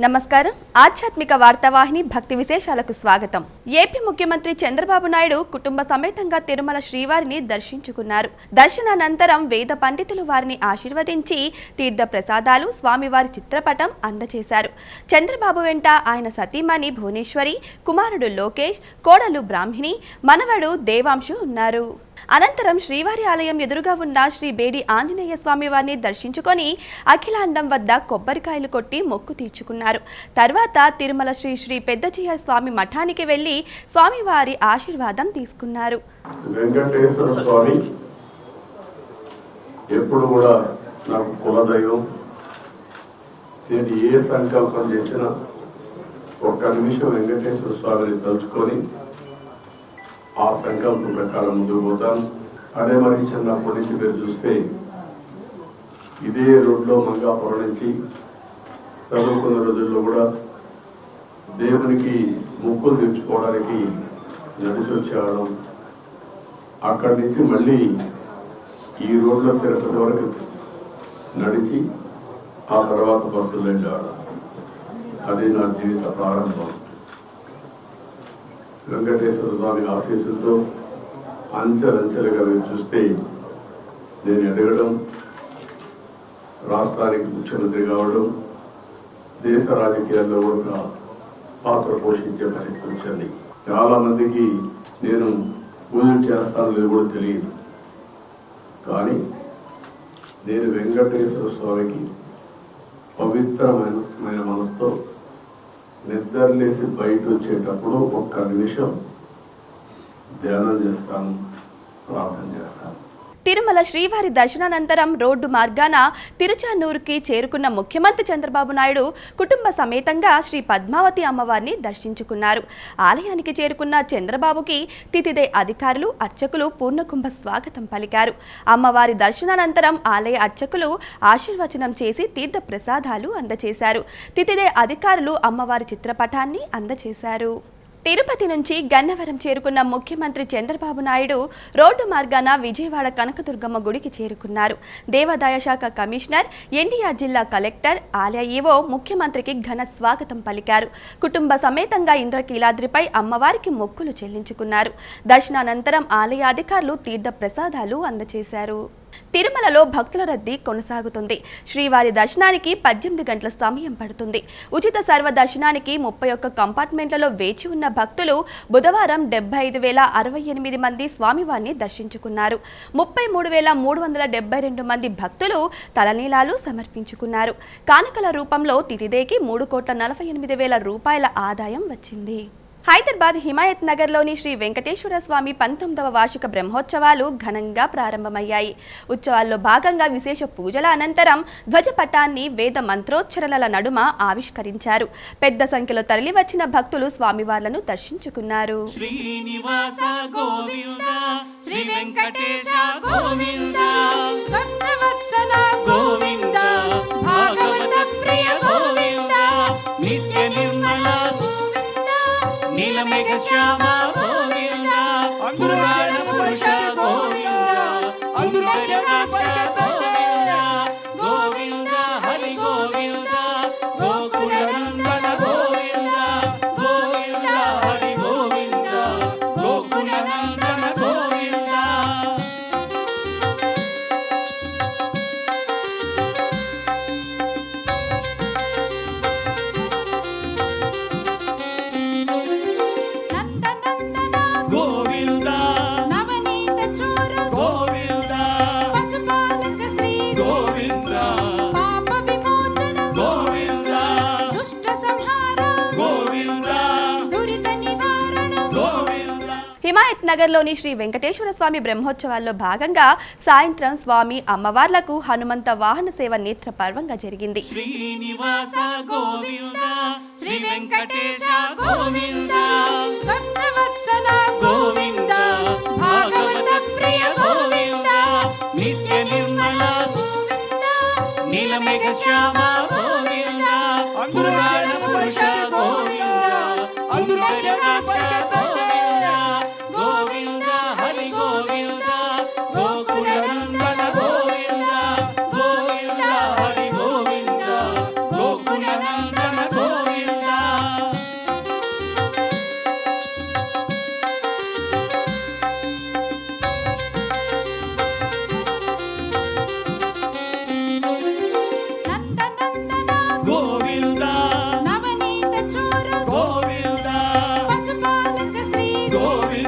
నమస్కారం. ఆధ్యాత్మిక వార్తావాహిని భక్తి విశేషాలకు స్వాగతం. ఏపీ ముఖ్యమంత్రి చంద్రబాబు నాయుడు కుటుంబ సమేతంగా తిరుమల శ్రీవారిని దర్శించుకున్నారు. దర్శనానంతరం వేద పండితులు వారిని ఆశీర్వదించి తీర్థ ప్రసాదాలు స్వామివారి చిత్రపటం అందజేశారు చంద్రబాబు వెంట ఆయన సతీమణి భువనేశ్వరి కుమారుడు లోకేష్ కోడలు బ్రాహ్మిణి మనవడు దేవాంశు ఉన్నారు. అనంతరం శ్రీవారి ఆలయం ఎదురుగా ఉన్న శ్రీ బేడి ఆంజనేయ స్వామి వారిని దర్శించుకొని అఖిలాండం వద్ద కొబ్బరికాయలు కొట్టి మొక్కు తీర్చుకున్నారు. తర్వాత తిరుమల శ్రీ శ్రీ పెద్దజయ స్వామి మఠానికి వెళ్ళి స్వామివారి ఆశీర్వాదం తీసుకున్నారు. వెంకటేశ్వర స్వామి ఎప్పుడు కూడా నాకు కులదైవం. నేను ఏ సంకల్పం చేసినా ఒక్క నిమిషం వెంకటేశ్వర స్వామిని తలుచుకొని ఆ సంకల్పం ప్రకారం ముందుకు పోతాను అదే మరి చిన్నప్పటి నుంచి మీరు చూస్తే ఇదే రోడ్లో మంగాపురం నుంచి చదువుకున్న రోజుల్లో కూడా దేవునికి ముక్కులు తెచ్చుకోవడానికి నడిచి వచ్చేవాళ్ళం. అక్కడి నుంచి మళ్ళీ ఈ రోడ్లో తిరుపతి వరకు నడిచి ఆ తర్వాత బస్సులు వెళ్ళేవాళ్ళం. అది నా జీవిత ప్రారంభం. వెంకటేశ్వర స్వామి ఆశీస్సులతో అంచెలంచెలుగా మీరు చూస్తే నేను ఎదగడం రాష్ట్రానికి ముఖ్యమంత్రి కావడం దేశ రాజకీయాల్లో కూడా పాత్ర పోషించే పరిస్థితి వచ్చింది. చాలా మందికి నేను పూజలు చేస్తాను లేదు కూడా తెలియదు. కానీ నేను వెంకటేశ్వర స్వామికి పవిత్రమైన మనసుతో నిద్రలేసి బయట వచ్చేటప్పుడు ఒక్క నిమిషం ధ్యానం చేస్తాను ప్రార్థన చేస్తాను. తిరుమల శ్రీవారి దర్శనానంతరం రోడ్డు మార్గాన తిరుచానూరుకి చేరుకున్న ముఖ్యమంత్రి చంద్రబాబు నాయుడు కుటుంబ సమేతంగా శ్రీ పద్మావతి అమ్మవారిని దర్శించుకున్నారు. ఆలయానికి చేరుకున్న చంద్రబాబుకి తితిదే అధికారులు అర్చకులు పూర్ణకుంభ స్వాగతం పలికారు. అమ్మవారి దర్శనానంతరం ఆలయ అర్చకులు ఆశీర్వచనం చేసి తీర్థ ప్రసాదాలు అందజేశారు తితిదే అధికారులు అమ్మవారి చిత్రపటాన్ని అందజేశారు తిరుపతి నుంచి గన్నవరం చేరుకున్న ముఖ్యమంత్రి చంద్రబాబు నాయుడు రోడ్డు మార్గాన విజయవాడ కనకదుర్గమ్మ గుడికి చేరుకున్నారు. దేవాదాయ శాఖ కమిషనర్ ఎన్టీఆర్ జిల్లా కలెక్టర్ ఆలయ ఈవో ముఖ్యమంత్రికి ఘన స్వాగతం పలికారు. కుటుంబ సమేతంగా ఇంద్రకీలాద్రిపై అమ్మవారికి మొక్కులు చెల్లించుకున్నారు. దర్శనానంతరం ఆలయ అధికారులు తీర్థ ప్రసాదాలు అందజేశారు తిరుమలలో భక్తుల రద్దీ కొనసాగుతుంది. శ్రీవారి దర్శనానికి పద్దెనిమిది గంటల సమయం పడుతుంది. ఉచిత సర్వ దర్శనానికి ముప్పై ఒక్క కంపార్ట్మెంట్లలో వేచి ఉన్న భక్తులు బుధవారం డెబ్బై ఐదు వేల అరవై ఎనిమిది మంది స్వామివారిని దర్శించుకున్నారు. ముప్పై మూడు వేల మూడు వందల డెబ్బై రెండు మంది భక్తులు తలనీలాలు సమర్పించుకున్నారు. కానుకల రూపంలో తితిదేకి మూడు కోట్ల నలభై ఎనిమిది వేల రూపాయల ఆదాయం వచ్చింది. హైదరాబాద్ హిమాయత్ నగర్లోని శ్రీ వెంకటేశ్వర స్వామి పంతొమ్మిదవ వార్షిక బ్రహ్మోత్సవాలు ఘనంగా ప్రారంభమయ్యాయి. ఉత్సవాల్లో భాగంగా విశేష పూజల అనంతరం ధ్వజపటాన్ని వేద మంత్రోచ్చరణల నడుమ ఆవిష్కరించారు. పెద్ద సంఖ్యలో తరలివచ్చిన భక్తులు స్వామివార్లను దర్శించుకున్నారు. శ్రీనివాస గోవింద శ్రీ వెంకటేశ గోవింద నీలమేఘ శ్యామ నగర్లోని శ్రీ వెంకటేశ్వర స్వామి బ్రహ్మోత్సవాల్లో భాగంగా సాయంత్రం స్వామి అమ్మవార్లకు హనుమంత వాహన సేవ నేత్ర పర్వంగా జరిగింది. శ్రీనివాస గోవింద శ్రీ వెంకటేశ గోవింద. భక్తవత్సల గోవింద భాగవత ప్రియ గోవింద నిత్య నిర్మల నీలమేఘ శ్యామ Govinda.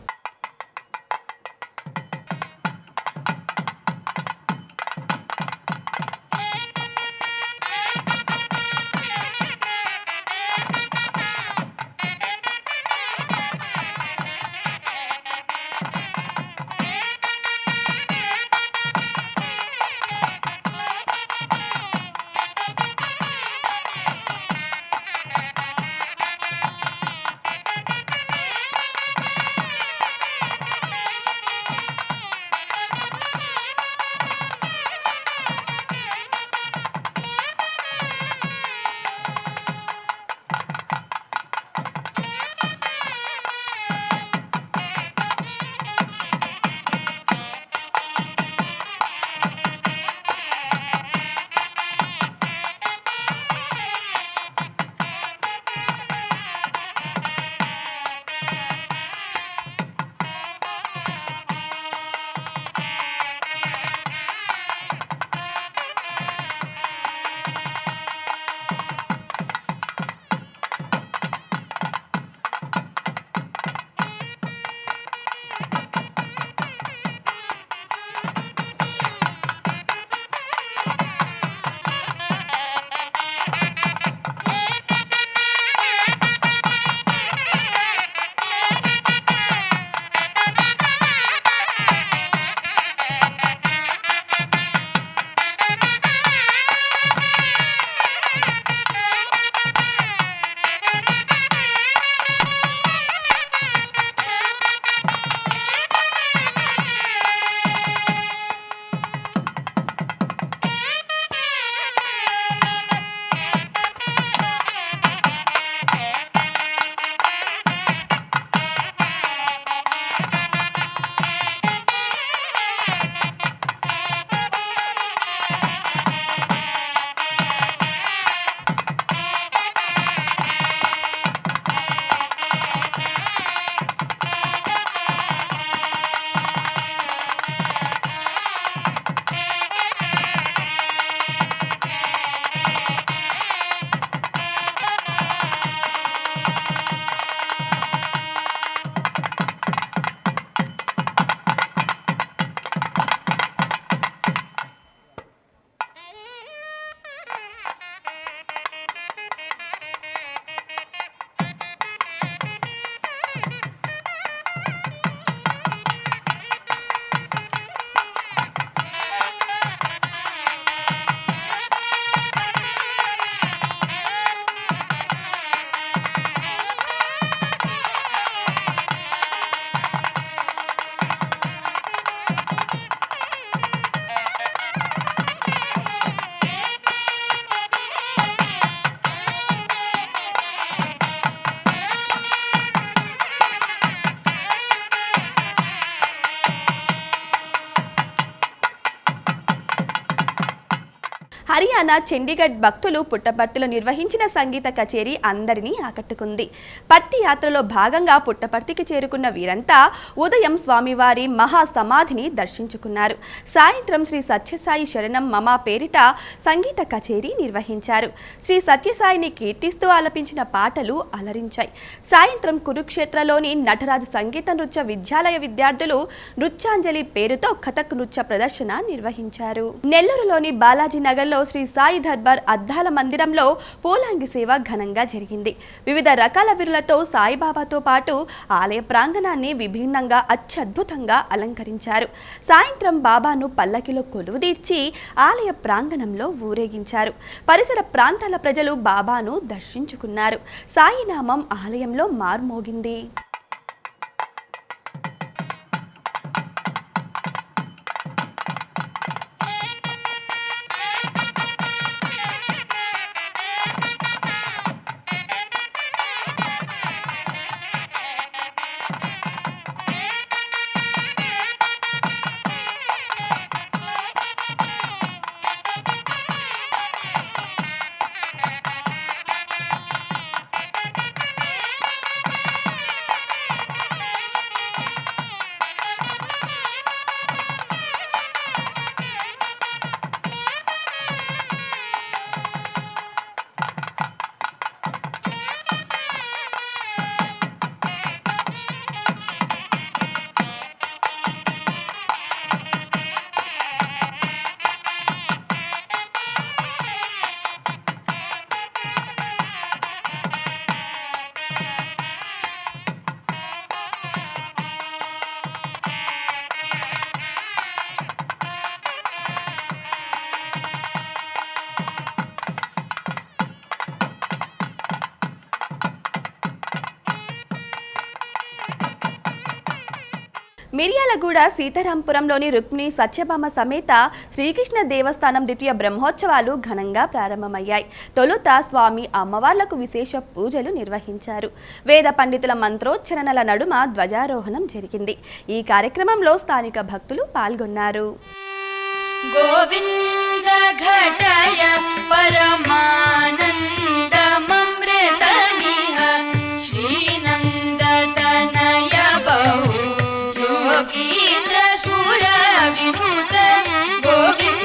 நிறைய తెలంగాణ చండీగఢ్ భక్తులు పుట్టపర్తిలో నిర్వహించిన సంగీత కచేరీ అందరినీ ఆకట్టుకుంది. పట్టి యాత్రలో భాగంగా పుట్టపర్తికి చేరుకున్న వీరంతా ఉదయం స్వామివారి మహా సమాధిని దర్శించుకున్నారు. సాయంత్రం శ్రీ సత్యసాయి శరణం మమా పేరిట సంగీత కచేరీ నిర్వహించారు. శ్రీ సత్యసాయిని కీర్తిస్తూ ఆలపించిన పాటలు అలరించాయి. సాయంత్రం కురుక్షేత్రలోని నటరాజ సంగీత నృత్య విద్యాలయ విద్యార్థులు నృత్యాంజలి పేరుతో కథక్ నృత్య ప్రదర్శన నిర్వహించారు. నెల్లూరులోని బాలాజీ నగర్లో శ్రీ సాయి దర్బార్ అద్దాల మందిరంలో పూలాంగి సేవ ఘనంగా జరిగింది. వివిధ రకాల విరులతో సాయిబాబాతో పాటు ఆలయ ప్రాంగణాన్ని విభిన్నంగా అత్యద్భుతంగా అలంకరించారు. సాయంత్రం బాబాను పల్లకిలో కొలువుదీర్చి ఆలయ ప్రాంగణంలో ఊరేగించారు. పరిసర ప్రాంతాల ప్రజలు బాబాను దర్శించుకున్నారు. సాయినామం ఆలయంలో మార్మోగింది. గుండ్లగూడ సీతారాంపురంలోని రుక్మిణి సత్యభామ సమేత శ్రీకృష్ణ దేవస్థానం ద్వితీయ బ్రహ్మోత్సవాలు ఘనంగా ప్రారంభమయ్యాయి. తొలుత స్వామి అమ్మవార్లకు విశేష పూజలు నిర్వహించారు. వేద పండితుల మంత్రోచ్చరణల నడుమ ధ్వజారోహణం జరిగింది. ఈ కార్యక్రమంలో స్థానిక భక్తులు పాల్గొన్నారు. గోవింద योगीन्द्र सुरविनुत गोविन्द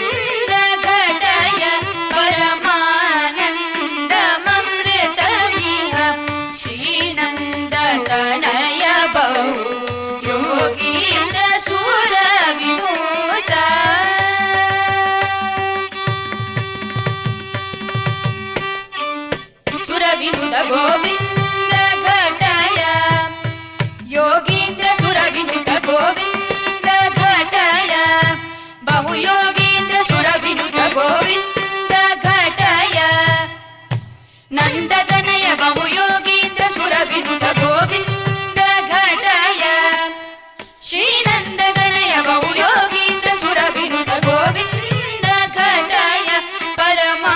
ನಂದದನಯ ಬಹುಯೋಗೀಂದ್ರ ಸುರವಿನುತ ಗೋವಿಂದ ಘಟಯ ಶ್ರೀ ನಂದದನಯ ಬಹುಯೋಗೀಂದ್ರ ಸುರವಿನುತ ಗೋವಿಂದ ಘಟಯ ಪರಮಾನಂದಮೃತ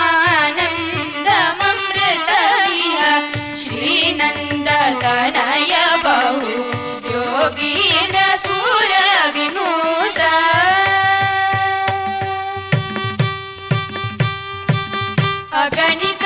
ಶ್ರೀನಂದನಯ ಬಹು ಯೋಗೀಂದ್ರ ಸುರ ವಿನೂತ ಅಗಣಿತ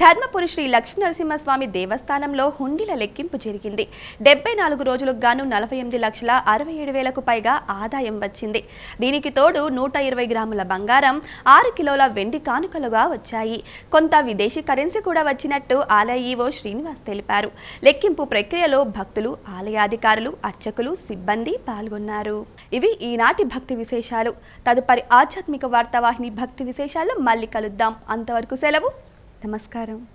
ధర్మపురి శ్రీ లక్ష్మీనరసింహస్వామి దేవస్థానంలో హుండీల లెక్కింపు జరిగింది. డెబ్బై నాలుగు రోజులకు గాను నలభై ఎనిమిది లక్షల అరవై ఏడు వేలకు పైగా ఆదాయం వచ్చింది. దీనికి తోడు నూట ఇరవై గ్రాముల బంగారం ఆరు కిలోల వెండి కానుకలుగా వచ్చాయి. కొంత విదేశీ కరెన్సీ కూడా వచ్చినట్టు ఆలయ ఈవో శ్రీనివాస్ తెలిపారు. లెక్కింపు ప్రక్రియలో భక్తులు ఆలయాధికారులు అర్చకులు సిబ్బంది పాల్గొన్నారు. ఇవి ఈనాటి భక్తి విశేషాలు. తదుపరి ఆధ్యాత్మిక వార్తావాహిని భక్తి విశేషాల్లో మళ్ళీ కలుద్దాం. అంతవరకు సెలవు Namaskaram.